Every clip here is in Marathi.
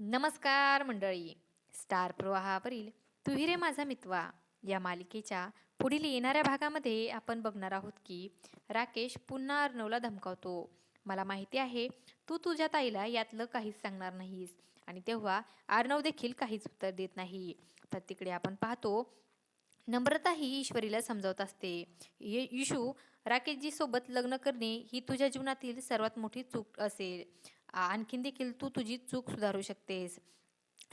नमस्कार मंडळी. स्टार प्रवाहावरील तुही रे माझा मितवा या मालिकेच्या पुढील येणाऱ्या भागामध्ये आपण बघणार आहोत की राकेश पुन्हा अर्णवला धमकावतो. मला माहिती आहे तू तुझ्या ताईला यातलं काहीच सांगणार नाहीस आणि तेव्हा अर्णव देखील काहीच उत्तर देत नाही. तर तिकडे आपण पाहतो नम्रता ही ईश्वरीला समजावत असते. ये राकेशजीसोबत राकेशजी सोबत लग्न करणे ही तुझ्या जीवनातील सर्वात मोठी चूक असेल. आणखीन देखील तू तुझी चूक सुधारू शकतेस.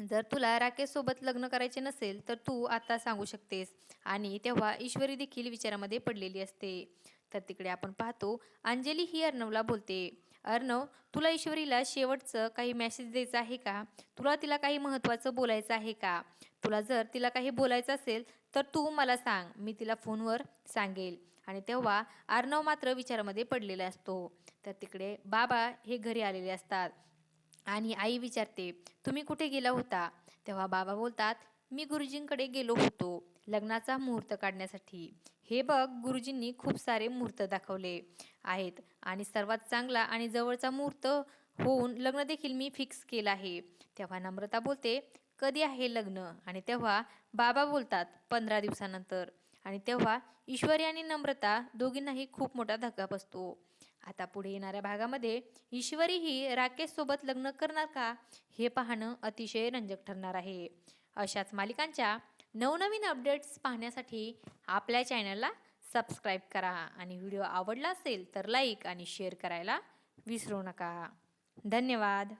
जर तुला राकेशसोबत लग्न करायचे नसेल तर तू आता सांगू शकतेस. आणि तेव्हा ईश्वरी देखील विचारामध्ये पडलेली असते. तर तिकडे आपण पाहतो अंजली ही अर्णवला बोलते. अर्णव तुला ईश्वरीला शेवटचं काही मेसेज द्यायचं आहे का? तुला तिला काही महत्त्वाचं बोलायचं आहे का? तुला जर तिला काही बोलायचं असेल तर तू मला सांग. मी तिला फोनवर सांगेल. आणि तेव्हा अर्णव मात्र विचारामध्ये पडलेला असतो. तर तिकडे बाबा हे घरी आलेले असतात. आणि आई विचारते तुम्ही कुठे गेला होता? तेव्हा बाबा बोलतात मी गुरुजींकडे गेलो होतो लग्नाचा मुहूर्त काढण्यासाठी. हे बघ गुरुजींनी खूप सारे मुहूर्त दाखवले आहेत आणि सर्वात चांगला आणि जवळचा मुहूर्त होऊन लग्न देखील मी फिक्स केलं आहे. तेव्हा नम्रता बोलते कधी आहे लग्न? आणि तेव्हा बाबा बोलतात पंधरा दिवसानंतर. आणि तेव्हा ईश्वरी आणि नम्रता दोघींनाही खूप मोठा धक्का बसतो. आता पुढे येणाऱ्या भागामध्ये ईश्वरी ही राकेशसोबत लग्न करणार का? हे पाहणं अतिशय रंजक ठरणार आहे. अशाच मालिकांच्या नवनवीन अपडेट्स पाहण्यासाठी आपल्या चॅनलला सबस्क्राईब करा. आणि व्हिडिओ आवडला असेल तर लाईक आणि शेअर करायला विसरू नका. धन्यवाद.